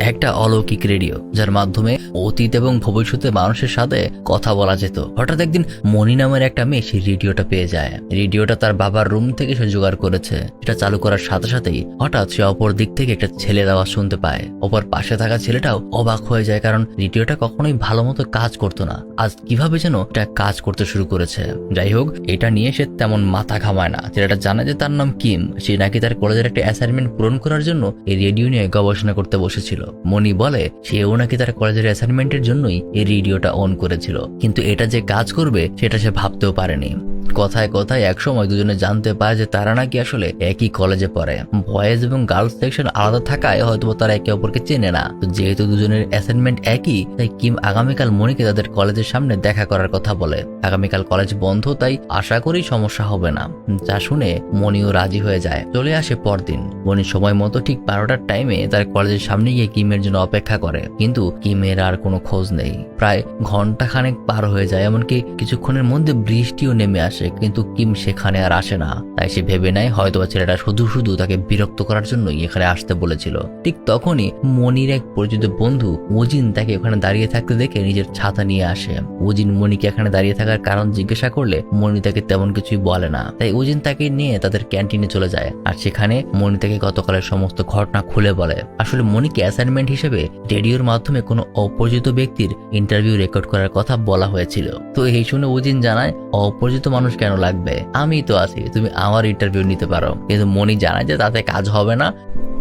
একটা অলৌকিক রেডিও, যার মাধ্যমে অতীত এবং ভবিষ্যতে মানুষের সাথে কথা বলা যেত। হঠাৎ একদিন মনি নামের একটা মেয়ে সেই রেডিওটা পেয়ে যায়। রেডিওটা তার বাবার রুম থেকে সে জোগাড় করেছে। এটা চালু করার সাথে সাথেই হঠাৎ সে অপর দিক থেকে একটা ছেলের আওয়াজ শুনতে পায়। অপর পাশে থাকা ছেলেটাও অবাক হয়ে যায়, কারণ রেডিওটা কখনোই ভালো মতো কাজ করতো না। আজ কীভাবে যেন এটা কাজ করতে শুরু করেছে। যাই হোক, এটা নিয়ে সে তেমন মাথা ঘামায় না। ছেলেটা জানে যে তার নাম কিম। সে নাকি তার কলেজের একটা অ্যাসাইনমেন্ট পূরণ করার জন্য এই রেডিও নিয়ে গবেষণা করতে বসেছিল। মনি বলে, সেও নাকি তার কলেজের অ্যাসাইনমেন্টের জন্যই এই রেডিওটা অন করেছিল। কিন্তু এটা যে কাজ করবে, সেটা সে ভাবতেও পারেনি। কথায় কথায় একসময় দুজনে জানতে পারে যে তারা নাকি আসলে একই কলেজে পড়ে। বয়েজ এবং গার্লস সেকশন আলাদা থাকায় হয়তো তারা একে অপরকে চেনে না। যেহেতু দুজনের অ্যাসাইনমেন্ট একই, তাই কিম আগামীকাল মনিকে তাদের কলেজের সামনে দেখা করার কথা বলে। আগামীকাল কলেজ বন্ধ, তাই আশা করি সমস্যা হবে না। যা শুনে মনিও রাজি হয়ে যায়। চলে আসে পরদিন। মনি সময় মতো ঠিক বারোটার টাইমে তার কলেজের সামনে গিয়ে কিমের জন্য অপেক্ষা করে। কিন্তু কিমের আর কোনো খোঁজ নেই। প্রায় ঘণ্টা খানেক পার হয়ে যায়, এমনকি কিছুক্ষণের মধ্যে বৃষ্টিও নেমে আসে, কিন্তু কিম সেখানে আর আসে না। তাই সে ভেবে নেয়, হয়তোবা ছেলেটা শুধু শুধু তাকে বিরক্ত করার জন্যই এখানে আসতে বলেছিল। ঠিক তখনই মনির এক পরিচিত বন্ধু ওজিন তাকে ওখানে দাঁড়িয়ে থাকতে দেখে নিজের ছাতা নিয়ে আসে। ওজিন মনিকে এখানে দাঁড়িয়ে থাকার কারণ জিজ্ঞাসা করলে মনি তাকে তেমন কিছুই বলে না। তাই ওজিন তাকে নিয়ে তাদের ক্যান্টিনে চলে যায়। আর সেখানে মনি তাকে গতকালের সমস্ত ঘটনা খুলে বলে। আসলে মনিকে অ্যাসাইনমেন্ট হিসেবে রেডিওর মাধ্যমে কোনো অপরিচিত ব্যক্তির ইন্টারভিউ রেকর্ড করার কথা বলা হয়েছিল। তো এই শুনে উজিন জানায়, অপরিচিত মানুষ কেন লাগবে? আমি তো আছি, তুমি আমার ইন্টারভিউ নিতে পারো। কিন্তু মনি জানায় যে তাতে কাজ হবে না।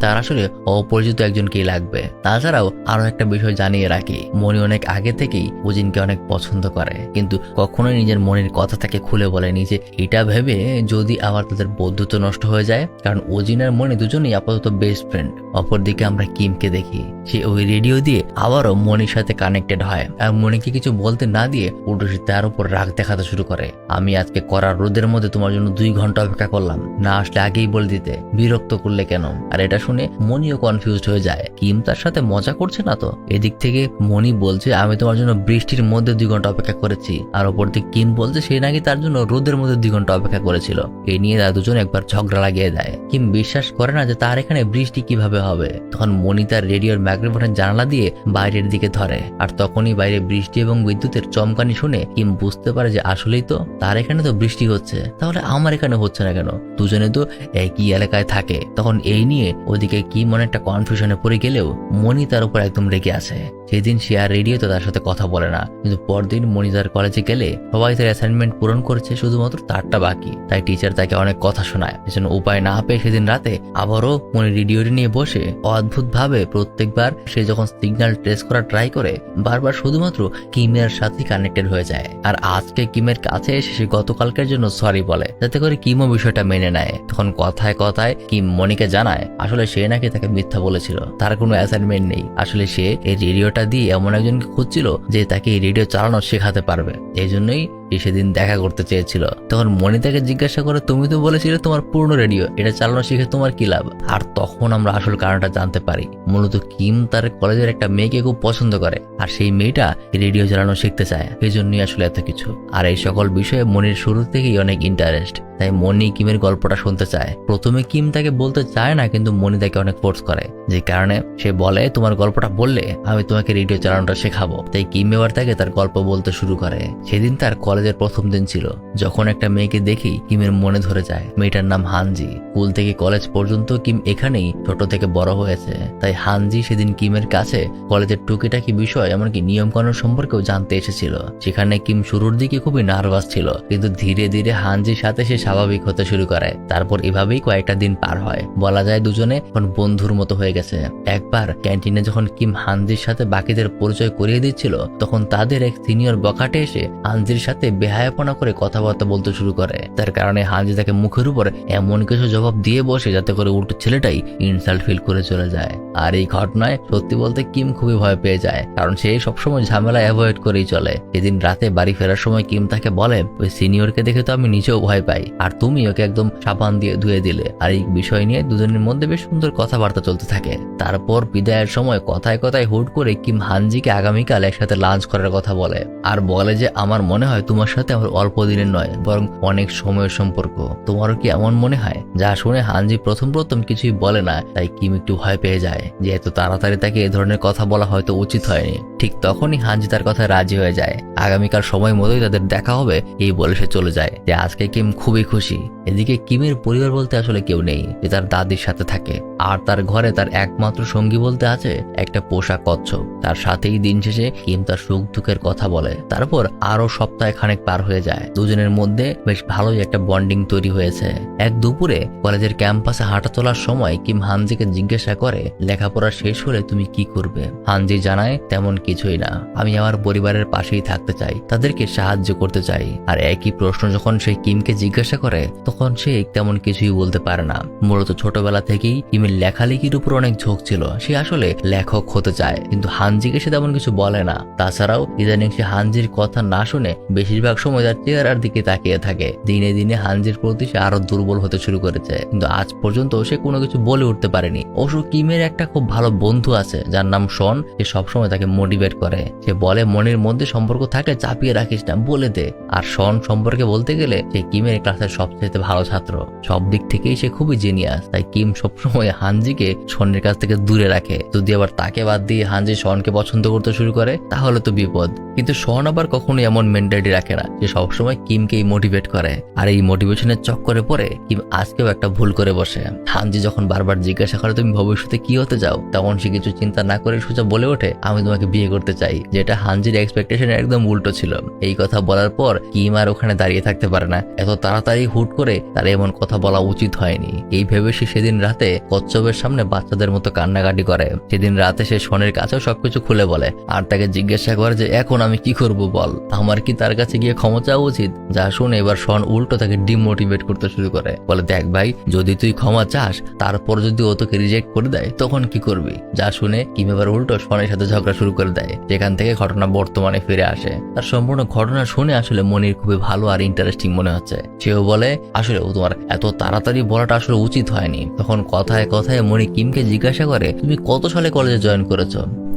তার আসলে অপরিচিত একজনকেই লাগবে। তাছাড়াও আরও একটা বিষয় জানিয়ে রাখি, মনি অনেক আগে থেকেই ওজিনকে অনেক পছন্দ করে। কিন্তু কখনোই নিজের মনের কথা তাকে খুলে বলেনি যে এটা ভেবে যদি আবার তাদের বন্ধুত্ব নষ্ট হয়ে যায়, কারণ ওজিন আর মনি দুজনেই আপাতত বেস্ট ফ্রেন্ড অপরদিকে আমরা কিমকে দেখি, সে ওই রেডিও দিয়ে আবারও মনির সাথে কানেক্টেড হয়। আর মনিকে কিছু বলতে না দিয়ে উল্টো তার উপর রাগ দেখাতে শুরু করে। আমি আজকে করার রোদের মধ্যে তোমার জন্য দুই ঘণ্টা অপেক্ষা করলাম, না আসলে আগেই বলে দিতে। বিরক্ত করলে কেন? আর এটা মনিও কনফিউজড হয়ে যায়। কিম তার সাথে মজা করছে না তো? এদিক থেকে মনি বলছে, আমি তোমার জন্য বৃষ্টির মধ্যে দুই ঘণ্টা অপেক্ষা করেছি। আর ওপর দিকে কিম বলছে, সে নাকি তার জন্য রোদের মধ্যে দুই ঘণ্টা অপেক্ষা করেছিল। এই নিয়ে তারা দুজন একবার ঝগড়া লাগিয়ে দেয়। কিম বিশ্বাস করে না যে তার এখানে বৃষ্টি কীভাবে হবে। তখন মনি তার রেডিওর মাইক্রোফোনের জানালা দিয়ে বাইরের দিকে ধরে। আর তখনই বাইরে বৃষ্টি এবং বিদ্যুতের চমকানি শুনে কিম বুঝতে পারে যে আসলেই তো তার এখানে তো বৃষ্টি হচ্ছে। তাহলে আমার এখানে হচ্ছে না কেন? দুজনে তো একই এলাকায় থাকে। তখন এই নিয়ে ওদিকে কি মনে একটা কনফিউশনে পড়ে গেলেও মনি তার উপর একদম রেগে আছে। সেদিন সে আর রেডিওতে তার সাথে কথা বলে না। কিন্তু পরদিন মনি তার কলেজে গেলে সবাই তার অ্যাসাইনমেন্ট পূরণ করছে, শুধুমাত্র তারটা বাকি। তাই টিচার তাকে অনেক কথা শোনায়। এজন্য উপায় না পেয়ে সেদিন রাতে আবারও মনি রেডিওটি নিয়ে বসে অদ্ভুত ভাবে প্রত্যেকবার সে যখন সিগন্যাল ট্রেস করা ট্রাই করে, বারবার শুধুমাত্র কিমের সাথে কানেক্টেড হয়ে যায়। আর আজকে কিমের কাছে এসে সে গতকালকের জন্য সরি বলে। যাতে করে কিমও বিষয়টা মেনে নেয়। তখন কথায় কথায় কিম মনিকে জানায়, আসলে সে নাকি তাকে মিথ্যা বলেছিল। তার কোনো অ্যাসাইনমেন্ট নেই। আসলে সে এই রেডিওটা দিয়ে এমন একজনকে খুঁজছিল যে তাকে রেডিও চালানো শেখাতে পারবে। এই জন্যই সে সেদিন দেখা করতে চেয়েছিল? তখন মনি তাকে জিজ্ঞাসা করে, তুমি তো বলেছিলে তোমার পূর্ণ রেডিও, এটা চালানো শিখে তোমার কি লাভ? আর তখন আমরা আসল কারণটা জানতে পারি। মূলত কিম তার কলেজের একটা মেয়েকে খুব পছন্দ করে, আর সেই মেয়েটা রেডিও চালানো শিখতে চায়। এই জন্যই আসলে এত কিছু। আর এই সকল বিষয়ে মনির শুরু থেকেই অনেক ইন্টারেস্ট তাই মনি কিমের গল্পটা শুনতে চায়। প্রথমে কিম তাকে বলতে চায় না, কিন্তু মনি তাকে অনেক ফোর্স করে। যে কারণে সে বলে, তোমার গল্পটা বললে আমি তোমাকে রেডিও চালানোটা শেখাবো। তাই কিম এবার তাকে তার গল্প বলতে শুরু করে। সেদিন তার কলেজের প্রথম দিন ছিল, যখন একটা মেয়েকে দেখি কিমের মনে ধরে যায়। মেয়েটার নাম হানজি। স্কুল থেকে কলেজ পর্যন্ত কিম এখানেই ছোট থেকে বড় হয়েছে। তাই হানজি সেদিন কিমের কাছে কলেজের টুকিটাকি বিষয়, এমনকি নিয়ম কানুন সম্পর্কেও জানতে এসেছিল। সেখানে কিম শুরুর দিকে খুবই নার্ভাস ছিল, কিন্তু ধীরে ধীরে হানজির সাথে সে স্বাভাবিক হতে শুরু করে। তারপর এভাবেই কয়েকটা দিন পার হয়। বলা যায় দুজনে এখন বন্ধুর মতো হয়ে গেছে। একবার ক্যান্টিনে যখন কিম হানজির সাথে বাকিদের পরিচয় করিয়ে দিচ্ছিল, তখন তাদের এক সিনিয়র বকাটে এসে হানজির সাথে বেহায়াপনা করে কথাবার্তা বলতে শুরু করে। তার কারণে হানজি তাকে মুখের উপর এমন কিছু জবাব দিয়ে বসে যাতে করে উল্টো ছেলেটাই ইনসাল্ট ফিল করে চলে যায়। আর এই ঘটনায় সত্যি বলতে কিম খুবই ভয় পেয়ে যায়, কারণ সে সবসময় ঝামেলা অ্যাভয়েড করেই চলে। এদিন রাতে বাড়ি ফেরার সময় কিম তাকে বলে, ওই সিনিয়রকে দেখে তো আমি নিজেও ভয় পাই, আর তুমি ওকে একদম সাবান দিয়ে ধুয়ে দিলে। আর এই বিষয় নিয়ে দুজনের মধ্যে বেশ সুন্দর কথাবার্তা চলতে থাকে। তারপর বিদায়ের সময় কথায় কথায় হুট করে কিম হানজিকে আগামীকাল একসাথে লাঞ্চ করার কথা বলে। আর বলে যে, আমার মনে হয় তোমার সাথে আমার অল্প দিনের নয়, বরং অনেক সময়ের সম্পর্ক। তোমারও কি এমন মনে হয়? যা শুনে হানজি প্রথম প্রথম কিছুই বলে না, তাই কিম একটু ভয় পেয়ে যায় যে এত তাড়াতাড়ি তাকে এ ধরনের কথা বলা হয়তো উচিত হয়নি। ঠিক তখনই হানজি তার কথা রাজি হয়ে যায়। আগামীকাল সময় মতোই তাদের দেখা হবে, এই বলে সে চলে যায় যে আজকে কিম খুবই খুশি। এদিকে কিমের পরিবার বলতে আসলে কেউ নেই, যে তার দাদির সাথে থাকে। আর তার ঘরে তার একমাত্র সঙ্গী বলতে আছে একটা পোষা কচ্ছপ। তার সাথেই দিন শেষে কিম তার সুখ দুঃখের কথা বলে। তারপর আরও সপ্তাহে খানেক পার হয়ে যায়। দুজনের মধ্যে বেশ ভালোই একটা বন্ডিং তৈরি হয়েছে। এক দুপুরে কলেজের ক্যাম্পাসে হাঁটা চলার সময় কিম হানজিকে জিজ্ঞাসা করে, লেখাপড়া শেষ হলে তুমি কি করবে? হানজি জানায়, তেমন কিছুই না। আমি আমার পরিবারের পাশেই থাকতে চাই। তাদেরকে সাহায্য করতে চাই। আর একই প্রশ্ন যখন সে কিমকে জিজ্ঞাসা করে, তখন সে তেমন কিছুই বলতে পারে না। মূলত ছোটবেলা থেকেই কিমের লেখালেখির উপর অনেক ঝোঁক ছিল, সে আসলে লেখক হতে চায়। কিন্তু হানজিকে সে তেমন কিছু বলে না। তাছাড়াও ইদানিং সে হানজির কথা না শুনে বেশিরভাগ সময় তার চেহারার দিকে তাকিয়ে থাকে। দিনে দিনে হানজির প্রতি সে আরও দুর্বল হতে শুরু করেছে। কিন্তু আজ পর্যন্ত সে কোনো কিছু বলে উঠতে পারেনি। অবশ্য কিমের একটা খুব ভালো বন্ধু আছে, যার নাম শন। সে সবসময় তাকে মোটিভেট করে। সে বলে, মনের মধ্যে সম্পর্ক থাকলে চাপিয়ে রাখিস না, বলে দে। আর শন সম্পর্কে বলতে গেলে, সে কিমের ক্লাসের সবচেয়ে ভালো ছাত্র। সব দিক থেকেই সে খুবই জিনিয়াস তাই কিম সবসময় হানজিকে শনের কাছ থেকে দূরে রাখে। যদি আবার তাকে বাদ দিয়ে হানজি শনকে পছন্দ করতে শুরু করে, তাহলে তো বিপদ। কিন্তু শন আবার কখনো এমন মেন্টালিটি রাখে না সে সবসময় কিমকেই মোটিভেট করে। আর এই মোটিভেশনের চক্করে পরে কিম আজকেও একটা ভুল করে বসে। হানজি যখন বারবার জিজ্ঞাসা করে, তুমি ভবিষ্যতে কি হতে চাও? তখন সে কিছু চিন্তা না করে সোজা বলে ওঠে, আমি তোমাকে বিয়ে করতে চাই। যেটা হানজির এক্সপেকটেশন একদম উল্টো ছিল। এই কথা বলার পর কিম আর ওখানে দাঁড়িয়ে থাকতে পারে না। এত তাড়াতাড়ি হুট করে তার এমন কথা বলা উচিত হয়নি। এই ভেবে সে সেদিন রাতে কচ্ছপের সামনে বাচ্চাদের মতো কান্নাকাটি করে। সেদিন রাতে সে শনের কাছেও সবকিছু খুলে বলে, আর তাকে জিজ্ঞাসা করে যে, এখন আমি কি করব বল? আমার কি তার কাছে গিয়ে ক্ষমা চাওয়া উচিত? যা শুনে এবার শন উল্টো তাকে ডিমোটিভেট করতে শুরু করে। বলে, দেখ ভাই, যদি তুই ক্ষমা চাস, তারপর যদি ও তোকে রিজেক্ট করে দেয়, তখন কি করবি? যা শুনে কিম এবার উল্টো শনের সাথে ঝগড়া শুরু করে দেয়। যেখান থেকে ঘটনা বর্তমানে ফিরে আসে। তার সম্পূর্ণ ঘটনা শুনে আসলে মনির খুবই ভালো আর ইন্টারেস্টিং মনে হচ্ছে। সেও বলে, আসলে ও তোমার এত তাড়াতাড়ি বলাটা আসলে উচিত হয়নি। তখন কথায় কথায় মনি কিমকে জিজ্ঞাসা করে তুমি কত সালে কলেজে জয়েন করেছ?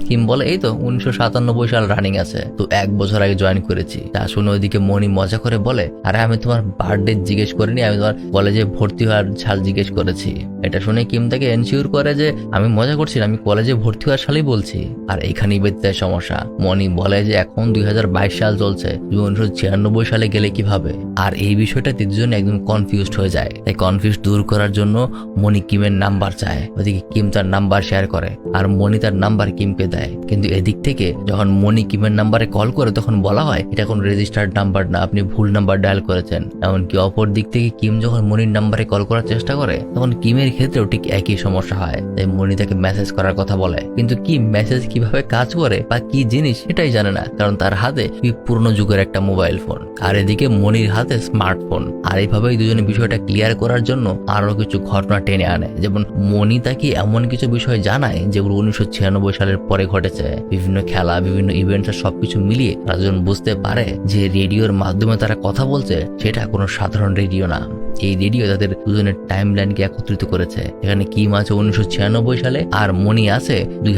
কিম বলে, এই তো উনিশশো সাতানব্বই সাল রানিং আছে, তো এক বছর আগে জয়েন করেছি। তা শুনে ওইদিকে মনি মজা করে বলে, আরে আমি তোমার বার্থডে জিজ্ঞেস করিনি, আমি তোমার কলেজে ভর্তি হওয়ার সাল জিজ্ঞেস করেছি। এটা শুনে কিম তাকে এনশিওর করে যে, আমি মজা করছি আমি কলেজে ভর্তি হওয়ার সালেই বলছি। আর এখানেই বেঁধে যায় সমস্যা। মনি বলে যে, এখন দুই হাজার বাইশ সাল চলছে, তুমি উনিশশো ছিয়ানব্বই সালে গেলে কীভাবে? আর এই বিষয়টা দুজন একদম কনফিউজড হয়ে যায়। তাই কনফিউজ দূর করার জন্য মনি কিমের নাম্বার চায়। ওদিকে কিম তার নাম্বার শেয়ার করে, আর মনি তার নাম্বার কিমকে দেয়। কিন্তু এদিক থেকে যখন মনি কিমের নাম্বারে কল করে তখন বলা হয়, এটা কোনো রেজিস্টার্ড নাম্বার না, আপনি ভুল নাম্বার ডায়াল করেছেন। এমনকি অপর দিক থেকে কিম যখন মনির নাম্বারে কল করার চেষ্টা করে, তখন কিমের ক্ষেত্রেও ঠিক একই সমস্যা হয়। তাই মনি তাকে মেসেজ করার কথা বলে। কিন্তু কি মেসেজ কীভাবে কাজ করে বা কি জিনিস সেটাই জানে না, কারণ তার হাতে পুরনো যুগের একটা মোবাইল ফোন আর এদিকে মনির হাতে স্মার্টফোন আর এইভাবেই দুজনে বিষয়টা ক্লিয়ার করার জন্য আরও কিছু ঘটনা টেনে আনে। যেমন মনি তাকে এমন কিছু বিষয় জানায়, যেগুলো উনিশশো ছিয়ানব্বই সালের পরে ঘটেছে। বিভিন্ন খেলা, বিভিন্ন ইভেন্ট সবকিছু মিলিয়ে তারা যখন বুঝতে পারে যে রেডিওর মাধ্যমে তারা কথা বলছে, সেটা কোনো সাধারণ রেডিও না। এই রেডিও তাদের দুজনের টাইম লাইনকে একত্রিত করেছে। এখানে কিম আছে উনিশশো ছিয়ানব্বই সালে আর মনি আছে দুই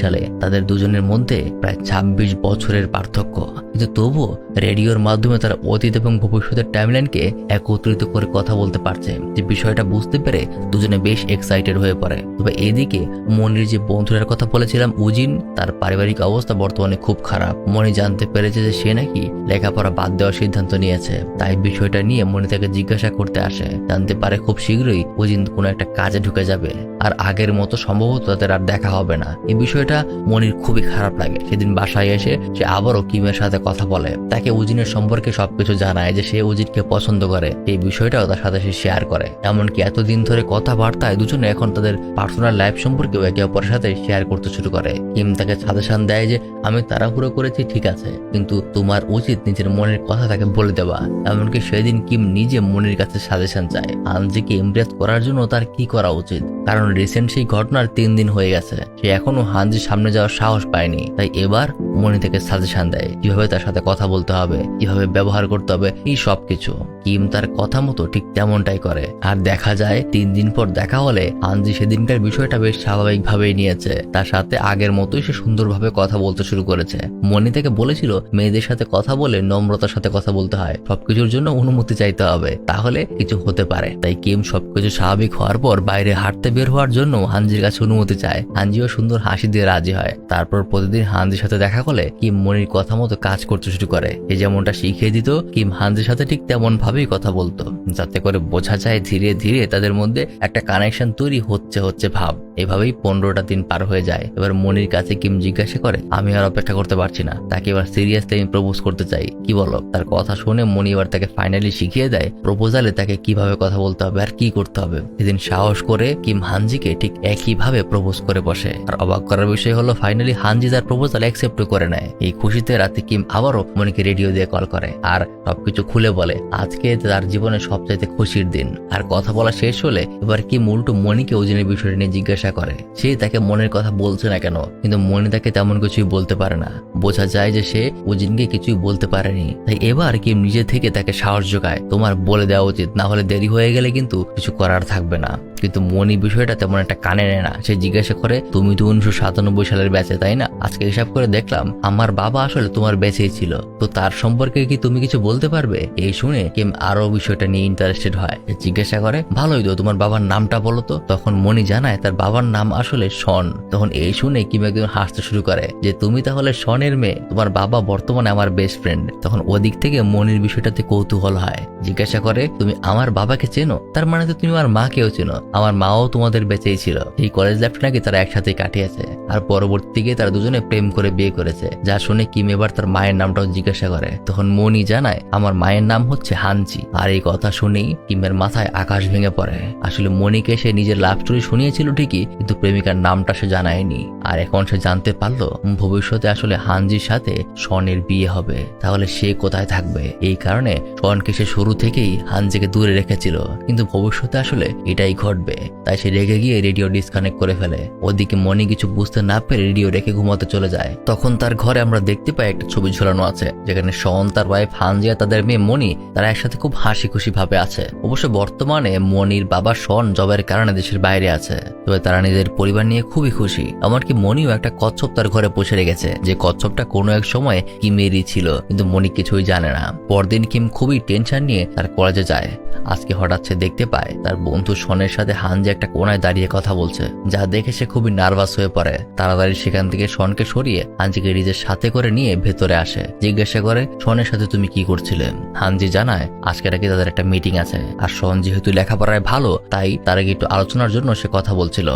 সালে। তাদের দুজনের মধ্যে প্রায় ছাব্বিশ বছরের পার্থক্য। কিন্তু তবুও রেডিওর মাধ্যমে তারা অতীত এবং ভবিষ্যতের টাইমলাইনকে একত্রিত করে কথা বলতে পারছে। যে বিষয়টা বুঝতে পেরে দুজনে বেশ এক্সাইটেড হয়ে পড়ে। তবে এদিকে মনির যে বন্ধুরার কথা বলেছিলাম, উজিন, তার পারিবারিক অবস্থা বর্তমানে খুব খারাপ। মনি জানতে পেরেছে যে সে নাকি লেখাপড়া বাদ দেওয়ার সিদ্ধান্ত নিয়েছে। তাই বিষয়টা নিয়ে মনি তাকে জিজ্ঞাসা করতে আসে। জানতে পারে খুব শীঘ্রই উজিন কোনো একটা কাজে ঢুকে যাবে। আর আগের মতো সম্ভবত তাদের আর দেখা হবে না। এই বিষয়টা মনির খুবই খারাপ লাগে। সেদিন বাসায় এসে সে আবারও কিমের সাথে কথা বলে। তাকে উজিনের সম্পর্কে সবকিছু জানায় যে সে উজিনকে পছন্দ করে। এই বিষয়টাও তার সাথে সে শেয়ার করে। এমনকি এতদিন ধরে কথাবার্তায় দুজনে এখন তাদের পার্সোনাল লাইফ সম্পর্কেও একে অপরের সাথে শেয়ার করতে শুরু করে। কিম তাকে সাজেশন দেয় যে, আমি তাড়াহুড়ো করেছি, ঠিক আছে। কিন্তু তোমার উচিত নিজের মনের কথা তাকে বলে দেওয়া। এমনকি সেদিন কিম নিজে মনির কাছে সাজেশন চায়। আনজিকে ইমপ্রেস করার জন্য তার কি করা উচিত? কারণ রিসেন্ট সেই ঘটনার তিন দিন হয়ে গেছে। সে এখনও হানজির সামনে যাওয়ার সাহস পায়নি। তাই এবার মনি থেকে সাজেশন দেয়। কীভাবে তার সাথে কথা বলতে হবে? কীভাবে ব্যবহার করতে হবে? এই সব কিছু কিম তার কথা মতো ঠিক তেমনটাই করে। আর দেখা যায়, তিন দিন পর দেখা হলে হানজি সেদিনকার বিষয়টা বেশ স্বাভাবিকভাবেই নিয়েছে। তার সাথে আগের মতোই সে সুন্দরভাবে কথা বলতে শুরু করেছে। মনি থেকে বলেছিল, মেয়েদের সাথে কথা বলে নম্রতার সাথে কথা বলতে হয়। সবকিছুর জন্য অনুমতি চাইতে হবে। তাহলে কিছু হতে পারে। তাই কিম সবকিছু স্বাভাবিক হওয়ার পর বাইরে হাঁটতে বের হওয়ার জন্য হানজির কাছে অনুমতি চায়। হানজিও সুন্দর হাসি দিয়ে রাজি হয়। তারপর প্রতিদিন হানজির সাথে দেখা করলে কিম মনির কথা মতো কাজ করতে শুরু করে। এ যেমনটা শিখিয়ে দিত, কিম হানজির সাথে ঠিক তেমন ভাবেই কথা বলতো। যাতে করে বোঝা যায় ধীরে ধীরে তাদের মধ্যে একটা কানেকশন তৈরি হচ্ছে হচ্ছে ভাব। এভাবেই পনেরোটা দিন পার হয়ে যায়। এবার মনির কাছে কিম জিজ্ঞাসা করে, আমি আর অপেক্ষা করতে পারছি না। তাকে এবার সিরিয়াসলি আমি প্রপোজ করতে চাই। কি বলো? তার কথা শুনে মনি এবার তাকে ফাইনালি শিখিয়ে দেয় প্রপোজালে তাকে কীভাবে কথা বলতে হবে আর কি করতে হবে। সেদিন সাহস করে কিম হানজিকে ঠিক একই ভাবে প্রপোজ করে বসে। আর অবাক করার বিষয় হলো ফাইনালি হানজি তার প্রপোজাল অ্যাকসেপ্ট করে নেয়। এই খুশিতে রাতে কিম আবারও মনিকে রেডিও দিয়ে কল করে আর সবকিছু খুলে বলে, আজকে তার জীবনে সবচাইতে খুশির দিন। আর কথা বলা শেষ হলে এবার কি উল্টো মনিকে ওজনের বিষয়টা নিয়ে জিজ্ঞাসা করে। সে তাকে মনের কথা বলছে না কেন, কিন্তু মনে তাকে তেমন কিছুই বলতে পারে না। বোঝা যায় যে সে ওজিনকে কিছুই বলতে পারেনি। তাই এবার কিম নিজে থেকে তাকে সাহস যোগায়? তোমার বলে দেওয়া উচিত, না হলে দেরি হয়ে গেলে কিন্তু কিছু করার থাকবে না। কিন্তু মনি বিষয়টা তেমন একটা কানে নেয় না। সে জিজ্ঞাসা করে, তুমি তো উনিশশো সাতানব্বই সালের ব্যাচে, তাই না? আজকে হিসাব করে দেখলাম, আমার বাবা আসলে তোমার ব্যাচেই ছিল। তো তার সম্পর্কে কি তুমি কিছু বলতে পারবে? এই শুনে কিম আরও বিষয়টা নিয়ে ইন্টারেস্টেড হয়। জিজ্ঞাসা করে, ভালোই তো, তোমার বাবার নামটা বলো তো? তখন মনি জানায়, তার বাবার নাম আসলে শন। তখন এই শুনে কিম একদম হাসতে শুরু করে, যে তুমি তাহলে শনের মেয়ে, তোমার বাবা বর্তমানে আমার বেস্ট ফ্রেন্ড তখন ওদিক থেকে মনির বিষয়টাতে কৌতূহল হয়। জিজ্ঞাসা করে, তুমি আমার বাবাকে চেনো? তার মানে তো তুমি আমার মাকেও চেনো। আমার মাও তোমাদের বেঁচেই ছিল। এই কলেজ লাইফ নাকি তারা একসাথে কাটিয়েছে। আর পরবর্তীতে তারা দুজনে প্রেম করে বিয়ে করেছে। যা শুনে কিম এবার তার মায়ের নামটাও জিজ্ঞাসা করে। তখন মনি জানায়, আমার মায়ের নাম হচ্ছে হানজি আর এই কথা শুনেই কিমের মাথায় আকাশ ভেঙে পড়ে। আসলে মনিকে সে নিজের লাভ স্টোরি শুনিয়েছিল ঠিকই, কিন্তু প্রেমিকার নামটা সে জানায়নি। আর এখন সে জানতে পারল, ভবিষ্যতে আসলে হানজির সাথে শনের বিয়ে হবে। তাহলে সে কোথায় থাকবে? এই কারণে শনকে সে শুরু থেকেই হানজিকে দূরে রেখেছিল। কিন্তু ভবিষ্যতে আসলে এটাই ঘটবে। তাই সে রেগে গিয়ে রেডিও ডিসকানেক্ট করে ফেলে। ওদিকে মনি কিছু বুঝতে না পেরে রেডিও রেখে ঘুমাতে চলে যায়। তখন তার ঘরে আমরা দেখতে পাই একটা ছবি ঝোলানো আছে, যেখানে শন তার ওয়াইফ হানজিয়া, তাদের মেয়ে মনি, তারা একসাথে খুব হাসি খুশি ভাবে আছে। অবশ্য বর্তমানে মনির বাবা শন জবের কারণে দেশের বাইরে আছে, তবে তারা নিজের পরিবার নিয়ে খুবই খুশি। এমনকি মনিও একটা কচ্ছপ তার ঘরে পৌঁছে রেখেছে, যে কচ্ছপটা কোনো এক সময় কিমেরই ছিল, কিন্তু মনি কিছুই জানে না। পরদিন কিম খুবই টেনশন নিয়ে তার কলেজে যায়। আজকে হঠাৎ সে দেখতে পায় তার বন্ধু শনের সাথে হানজি একটা কোনায় দাঁড়িয়ে কথা বলছে, যা দেখে সে খুবই নার্ভাস হয়ে পড়ে। তাড়াতাড়ি সেখান থেকে শনকে সরিয়ে হানজিকে নিজের সাথে করে নিয়ে ভেতরে আসে। জিজ্ঞাসা করে, শনের সাথে তুমি কি করছিলে? হানজি জানায়, আজকে নাকি তাদের একটা মিটিং আছে। আর শন যেহেতু লেখাপড়ায় ভালো, তাই তার আগে একটু আলোচনার জন্য সে কথা বলছিল।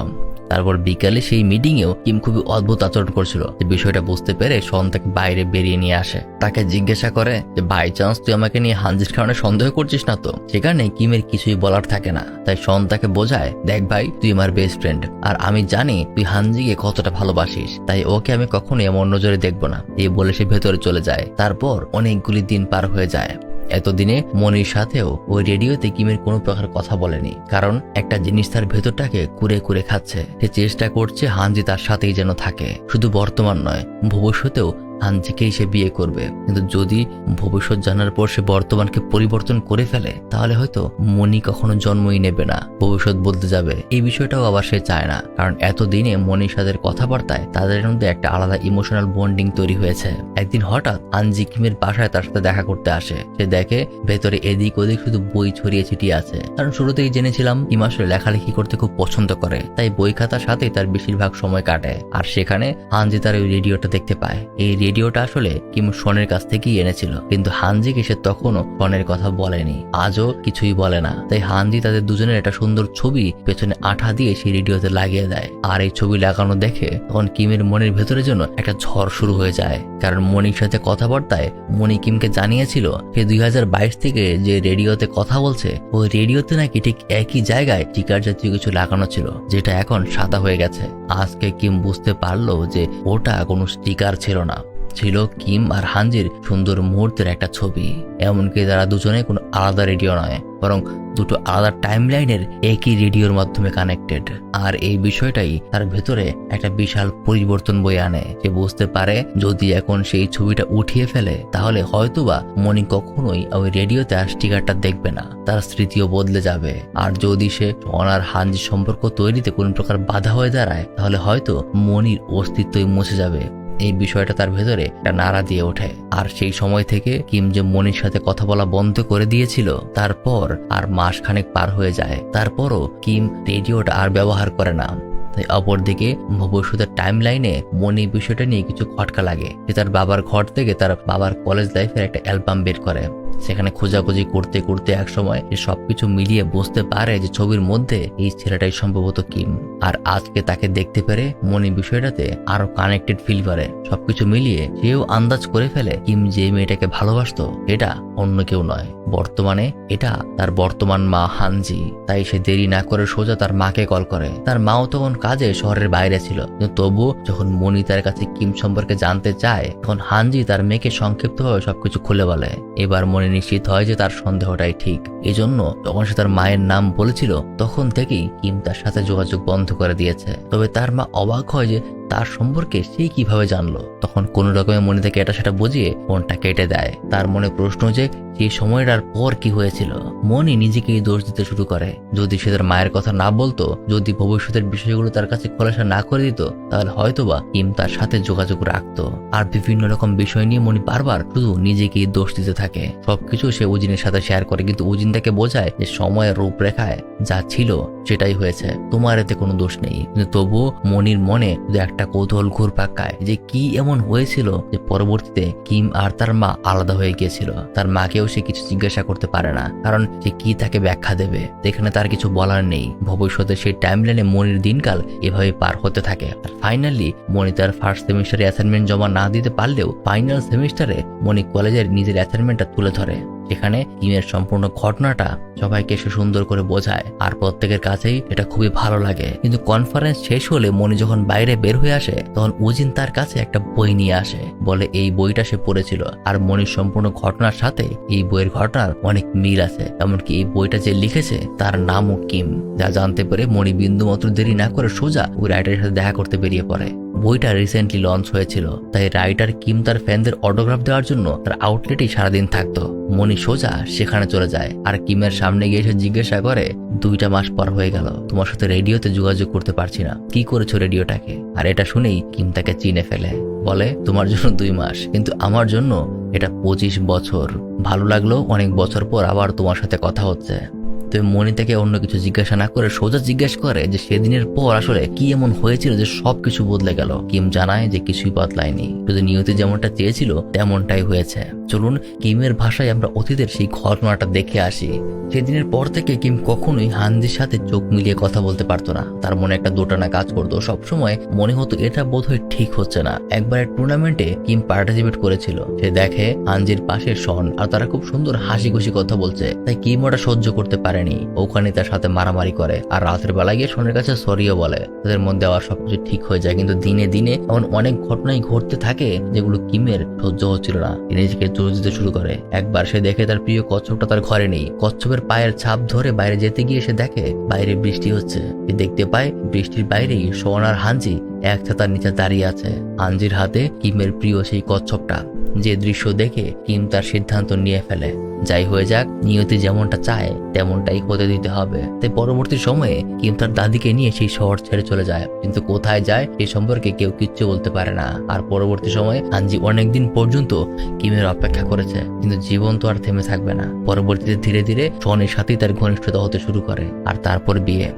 তারপর বিকালে সেই মিটিংয়েও কিম খুবই অদ্ভুত আচরণ করছিল। যে বিষয়টা বুঝতে পেরে শন তাকে বাইরে বেরিয়ে নিয়ে আসে। তাকে জিজ্ঞাসা করে যে, বাই চান্স তুই আমাকে নিয়ে হানজির কারণে সন্দেহ করছিস না তো? সেখানে কিমের কিছুই বলার থাকে না। তাই শন তাকে বোঝায়, দেখ ভাই, তুই আমার বেস্ট ফ্রেন্ড আর আমি জানি তুই হানজিকে কতটা ভালোবাসিস, তাই ওকে আমি কখনোই এমন নজরে দেখব না। এই বলে সে ভেতরে চলে যায়। তারপর অনেকগুলি দিন পার হয়ে যায়। এতদিনে মনির সাথেও ওই রেডিওতে কিমের কোনো প্রকার কথা বলেনি। কারণ একটা জিনিস তার ভেতরটাকে কুরে কুরে খাচ্ছে। সে চেষ্টা করছে হানজি তার সাথেই যেন থাকে। শুধু বর্তমান নয়, ভবিষ্যতেও হানজিকেই সে বিয়ে করবে। কিন্তু যদি ভবিষ্যৎ জানার পর সে বর্তমানকে পরিবর্তন করে ফেলে, তাহলে হয়তো মনি কখনো জন্মই নেবে না। ভবিষ্যৎ বলতে যাবে। এই বিষয়টাও আবার সে চায় না। কারণ এতদিনে মনির সাথে কথাবার্তায় তাদের মধ্যে একটা আলাদা ইমোশনাল বন্ডিং তৈরি হয়েছে। একদিন হঠাৎ আনজি কিমের বাসায় তার সাথে দেখা করতে আসে। সে দেখে ভেতরে এদিক ওদিক শুধু বই ছড়িয়ে ছিটিয়ে আছে। কারণ শুরুতেই জেনেছিলাম আসলে লেখালেখি করতে খুব পছন্দ করে। তাই বই খাতার সাথেই তার বেশিরভাগ সময় কাটে। আর সেখানে হানজি তার ওই রেডিওটা দেখতে পায়। এই রেডিওটা আসলে কিম শনের কাছ থেকেই এনেছিল। কিন্তু হানজিকে সে তখনও শনের কথা বলেনি। আজও কিছুই বলে না। তাই হানজি তাদের দুজনের একটা সুন্দর ছবি পেছনে আঠা দিয়ে সেই রেডিওতে লাগিয়ে দেয়। আর এই ছবি লাগানো দেখে তখন কিমের মনের ভেতরের জন্য একটা ঝড় শুরু হয়ে যায়। কারণ মনির সাথে কথাবার্তায় মনি কিমকে জানিয়েছিল, সে দুই হাজার বাইশ থেকে যে রেডিওতে কথা বলছে, ওই রেডিওতে নাকি ঠিক একই জায়গায় টিকার জাতীয় কিছু লাগানো ছিল, যেটা এখন সাদা হয়ে গেছে। আজকে কিম বুঝতে পারল যে ওটা কোনো স্টিকার ছিল না। ছিল কিম আর হানজির সুন্দর মুহূর্তের একটা ছবি। এমনকি তারা দুজনে কোনো আলাদা রেডিও নয়, বরং দুটো আলাদা টাইম লাইনের একই রেডিওর মাধ্যমে কানেক্টেড। আর এই বিষয়টাই তার ভেতরে একটা বিশাল পরিবর্তন বয়ে আনে সে বুঝতে পারে যদি এখন সেই ছবিটা উঠিয়ে ফেলে, তাহলে হয়তোবা মনি কখনোই ওই রেডিওতে আর স্টিকারটা দেখবে না, তার স্মৃতিও বদলে যাবে। আর যদি সে অনার হানজি সম্পর্ক তৈরিতে কোনো প্রকার বাধা হয়ে দাঁড়ায়, তাহলে হয়তো মনির অস্তিত্বই মুছে যাবে। এই বিষয়টা তার ভেতরে একটা নাড়া দিয়ে ওঠে। আর সেই সময় থেকে কিম যে মনির সাথে কথা বলা বন্ধ করে দিয়েছিল, তারপর আর মাস খানেক পার হয়ে যায়। তারপরও কিম রেডিওটা আর ব্যবহার করে না। অপরদিকে ভবিষ্যতের টাইম লাইনে মনি বিষয়টা নিয়ে কিছু খটকা লাগে। যে তার বাবার ঘর থেকে তার বাবার কলেজ লাইফের একটা অ্যালবাম বের করে। সেখানে খোঁজাখুঁজি করতে করতে একসময় সময় সবকিছু মিলিয়ে বুঝতে পারে যে ছবির মধ্যে এই ছেলেটাই সম্ভবত কিম। আর আজকে তাকে দেখতে পেরে মনে বিষয়টাতে আরও কানেক্টেড ফিল করে সবকিছু মিলিয়ে সেও আন্দাজ করে ফেলে কিম যে মেয়েটাকে ভালোবাসত, এটা অন্য কেউ নয়। বর্তমানে এটা তার বর্তমান মা হানজি। তাই সে দেরি না করে সোজা তার মাকে কল করে। তার মাও তখন কাজে শহরের বাইরে ছিল। কিন্তু তবুও যখন মনি তার কাছে কিম সম্পর্কে জানতে চায়, তখন হানজি তার মেয়েকে সংক্ষিপ্তভাবে সবকিছু খুলে বলে। এবার মনে নিশ্চিত হয় যে তার সন্দেহটাই ঠিক। এজন্য যখন সে তার মায়ের নাম বলেছিল, তখন থেকেই কিম তার সাথে যোগাযোগ বন্ধ করে দিয়েছে। তবে তার মা অবাক হয় যে তার সম্পর্কে সে কীভাবে জানলো? তখন কোন রকমের মনে থেকে এটা সেটা বুঝিয়ে ফোনটা কেটে দেয়। তার মনে প্রশ্ন যে সেই সময়টার পর কি হয়েছিল? মনি নিজেকেই দোষ দিতে শুরু করে। যদি সে তার মায়ের কথা না বলতো, যদি ভবিষ্যতের বিষয়গুলো তার কাছে খোলাসা না করে দিত, তাহলে হয়তোবা কিম তার সাথে যোগাযোগ রাখতো। আর বিভিন্ন রকম বিষয় নিয়ে মনি বারবার শুধু নিজেকেই দোষ দিতে থাকে। সবকিছু সে উজিনের সাথে শেয়ার করে, কিন্তু উজিন তাকে বোঝায় যে, সময়ের রূপরেখায় যা ছিল সেটাই হয়েছে। তোমার এতে কোনো দোষ নেই। কিন্তু তবুও মনির মনে শুধু একটা কৌতূহল ঘুর পাকায় যে কি এমন হয়েছিল যে পরবর্তীতে কিম আর তার মা আলাদা হয়ে গিয়েছিল। তার মাকেও সে কিছু জিজ্ঞাসা করতে পারে না, কারণ সে কি তাকে ব্যাখ্যা দেবে? এখানে তার কিছু বলার নেই। ভবিষ্যতে সেই টাইমলাইনে মনির দিনকাল এভাবে পার হতে থাকে। আর ফাইনালি মনি তার ফার্স্ট সেমিস্টারে অ্যাসাইনমেন্ট জমা না দিতে পারলেও ফাইনাল সেমিস্টারে মনি কলেজের নিজের অ্যাসাইনমেন্টটা তুলে ধরে। এখানে কিমের সম্পূর্ণ ঘটনাটা সবাইকে সে সুন্দর করে বোঝায়। আর প্রত্যেকের কাছেই এটা খুবই ভালো লাগে। কিন্তু কনফারেন্স শেষ হলে মনি যখন বাইরে বের হয়ে আসে, তখন উজিন তার কাছে একটা বই নিয়ে আসে। বলে এই বইটা সে পড়েছিল। আর মনির সম্পূর্ণ ঘটনার সাথে এই বইয়ের ঘটনার অনেক মিল আছে। এমনকি এই বইটা যে লিখেছে, তার নামও কিম। যা জানতে পেরে মনি বিন্দু মাত্র দেরি না করে সোজা ওই রাইটারের সাথে দেখা করতে বেরিয়ে পড়ে। বইটা রিসেন্টলি লঞ্চ হয়েছিল। তাই রাইটার কিম তার ফ্যানদের অটোগ্রাফ দেওয়ার জন্য তার আউটলেটেই সারাদিন থাকতো। মনি সোজা সেখানে চলে যায় আর কিমের সামনে গিয়ে সে জিজ্ঞাসা করে, দুইটা মাস পর হয়ে গেল। তোমার সাথে রেডিওতে যোগাযোগ করতে পারছি না। কি করেছ রেডিওটাকে আর এটা শুনেই কিম তাকে চিনে ফেলে। বলে, তোমার জন্য দুই মাস। কিন্তু আমার জন্য এটা পঁচিশ বছর। ভালো লাগল অনেক বছর পর আবার তোমার সাথে কথা হচ্ছে। তবে মনি তাকে অন্য কিছু জিজ্ঞাসা না করে সোজা জিজ্ঞেস করে যে সেদিনের পর আসলে কি এমন হয়েছিল যে সবকিছু বদলে গেল। কিম জানায় যে কিছুই বদলায়নি। শুধু নিয়তি যেমনটা চেয়েছিল, তেমনটাই হয়েছে। চলুন কিমের ভাষায় আমরা অতীতের সেই ঘটনাটা দেখে আসি। সেদিনের পর থেকে কিম কখনোই হানজির সাথে চোখ মিলিয়ে কথা বলতে পারতো না। তার মনে একটা দোটানা কাজ করতো। সবসময় মনে হতো এটা বোধহয় ঠিক হচ্ছে না। একবার টুর্নামেন্টে কিম পার্টিসিপেট করেছিল। সে দেখে হানজির পাশে শন আর তারা খুব সুন্দর হাসি খুশি কথা বলছে। তাই কিম ওটা সহ্য করতে পারেনি। ওখানে তার সাথে মারামারি করে। আর রাতের বেলা গিয়ে সোনের কাছে সরিও বলে। তাদের মধ্যে আবার সবকিছু ঠিক হয়ে যায়। কিন্তু দিনে দিনে এমন অনেক ঘটনাই ঘটতে থাকে যেগুলো কিমের সহ্য হচ্ছিল না। তিনি নিজেকে জোর দিতে শুরু করে। একবার সে দেখে তার প্রিয় কচ্ছপটা তার ঘরে নেই। কচ্ছপের পায়ের ছাপ ধরে বাইরে যেতে গিয়ে সে দেখে বাইরে বৃষ্টি হচ্ছে। সে দেখতে পায় বৃষ্টির বাইরেই সোন হাঞ্জি এক ছাতার নিচে দাঁড়িয়ে আছে। হানজির হাতে কিমের প্রিয় সেই কচ্ছপটা। যে দৃশ্য দেখে কিম তার সিদ্ধান্ত নিয়ে ফেলে। যাই হয়ে যাক, নিয়তি যেমনটা চায়, তেমনটাই হতে দিতে হবে। তাই পরবর্তী সময়ে কিম তার দাদিকে নিয়ে সেই শহর ছেড়ে চলে যায়। কিন্তু কোথায় যায় সে সম্পর্কে কেউ কিচ্ছু বলতে পারে না। আর পরবর্তী সময়ে আঞ্জি অনেকদিন পর্যন্ত কিমের অপেক্ষা করেছে। কিন্তু জীবন তো আর থেমে থাকবে না। পরবর্তীতে ধীরে ধীরে শনের সাথেই তার ঘনিষ্ঠতা হতে শুরু করে, আর তারপর বিয়ে।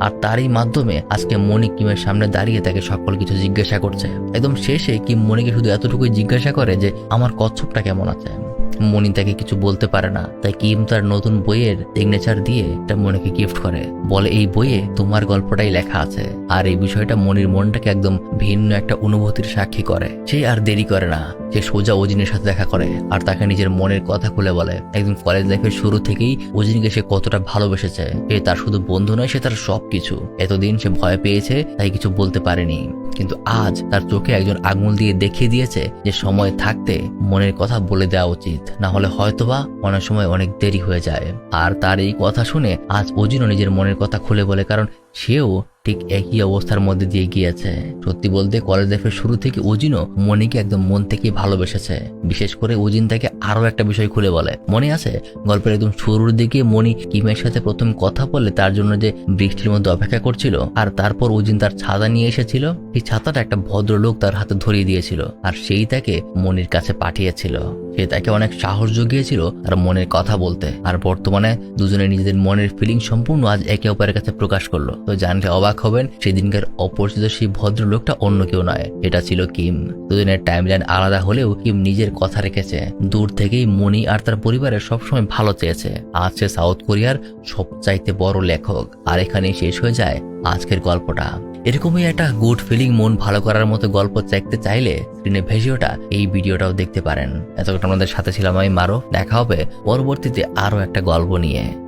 আর তারই মাধ্যমে আজকে মনি কিমের সামনে দাঁড়িয়ে তাকে সকল কিছু জিজ্ঞাসা করছে। একদম শেষে কিম মনিকে শুধু এতটুকুই জিজ্ঞাসা করে যে, আমার কচ্ছপটা কেমন আছে? মনি তাকে কিছু বলতে পারে না। তাই কিম তার নতুন বইয়ের সিগনেচার দিয়ে এটা মনিকে গিফট করে। বলে, এই বইয়ে তোমার গল্পটাই লেখা আছে। আর এই বিষয়টা মনির মনটাকে একদম ভিন্ন একটা অনুভূতির সাক্ষী করে। সে আর দেরি করে না। সে সোজা অজিনের সাথে দেখা করে আর তাকে নিজের মনের কথা খুলে বলে। একদম কলেজ লাইফের শুরু থেকেই অজিনকে সে কতটা ভালোবেসেছে। সে তার শুধু বন্ধু নয়, সে তার সবকিছু। এতদিন সে ভয় পেয়েছে, তাই কিছু বলতে পারেনি। কিন্তু আজ তার চোখে একজন আঙুল দিয়ে দেখিয়ে দিয়েছে যে সময় থাকতে মনের কথা বলে দেওয়া উচিত। না হলে হয়তোবা অনেক সময় অনেক দেরি হয়ে যায়। আর তার এই কথা শুনে আজ অজিনও নিজের মনের কথা খুলে বলে, কারণ সেও ঠিক একই অবস্থার মধ্যে দিয়ে গিয়েছে। সত্যি বলতে কলেজ লাইফের শুরু থেকে অজিনও মনিকে একদম মন থেকে ভালোবেসেছে। বিশেষ করে অজিন তাকে আরও একটা বিষয় খুলে বলে। মনে আছে? গল্পের একদম শুরুর দিকে মনি কিমের সাথে প্রথম কথা বলে তার জন্য যে বৃষ্টির মধ্যে অপেক্ষা করছিল আর তারপর অজিন তার ছাতা নিয়ে এসেছিল, এই ছাতাটা একটা ভদ্রলোক তার হাতে ধরিয়ে দিয়েছিল আর সেই তাকে মনির কাছে পাঠিয়েছিল। সে তাকে অনেক সাহস জুগিয়েছিল আর মনের কথা বলতে। আর বর্তমানে দুজনে নিজেদের মনের ফিলিং সম্পূর্ণ আজ একে অপরের কাছে প্রকাশ করল। তো জানলে অবাক হবেন, সেদিনকার অপরিচিত সেই ভদ্রলোকটা অন্য কেউ নয়, এটা ছিল কিম। দুজনের টাইমলাইন আলাদা হলেও কিম নিজের কথা রেখেছে। দূর থেকেই মনি আর তার পরিবারের সবসময় ভালো চেয়েছে। আজ সে সাউথ কোরিয়ার সবচাইতে বড় লেখক। আর এখানেই শেষ হয়ে যায় আজকের গল্পটা। এরকমই একটা গুড ফিলিং মন ভালো করার মতো গল্প চাইতে চাইলে স্ক্রিনে ভিডিওটা এই ভিডিওটাও দেখতে পারেন। এতক্ষণ আমাদের সাথে ছিলাম আমি মারো দেখা হবে পরবর্তীতে আরও একটা গল্প নিয়ে।